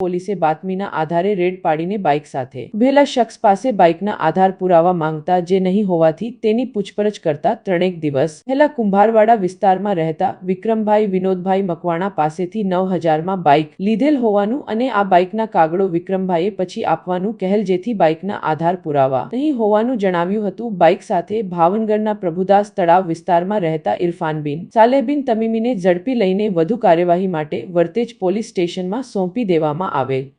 પોલીસે બાતમીના આધારે રેડ પાડીને બાઇક સાથે ઉભેલા શખ્સ પાસે બાઇકના આધાર પુરાવા માંગતા જે નહીં હોવાથી તેની પૂછપરછ કરતા ત્રણેક દિવસ પહેલા કુંભારવાડા વિસ્તારમાં રહેતા વિક્રમભાઈ વિનોદભાઈ મકવાણા પાસેથી નવ હજારમાં બાઇક લીધેલ હોવાનું અને આ બાઇકના કાગળો વિક્રમભાઈએ પછી આપવાનું કહેલ જેથી બાઇકના આધાર પુરાવા નહીં હોવાનું જણાવ્યું હતું. બાઇક સાથે ભાવનગરના પ્રભુદાસ તળાવ વિસ્તારમાં રહેતા ઇરફાનબીન સાલેબીન તમીમીને ઝડપી લઈને વધુ કાર્યવાહી માટે વર્તેજ પોલીસ સ્ટેશનમાં સોંપી દેવામાં a B.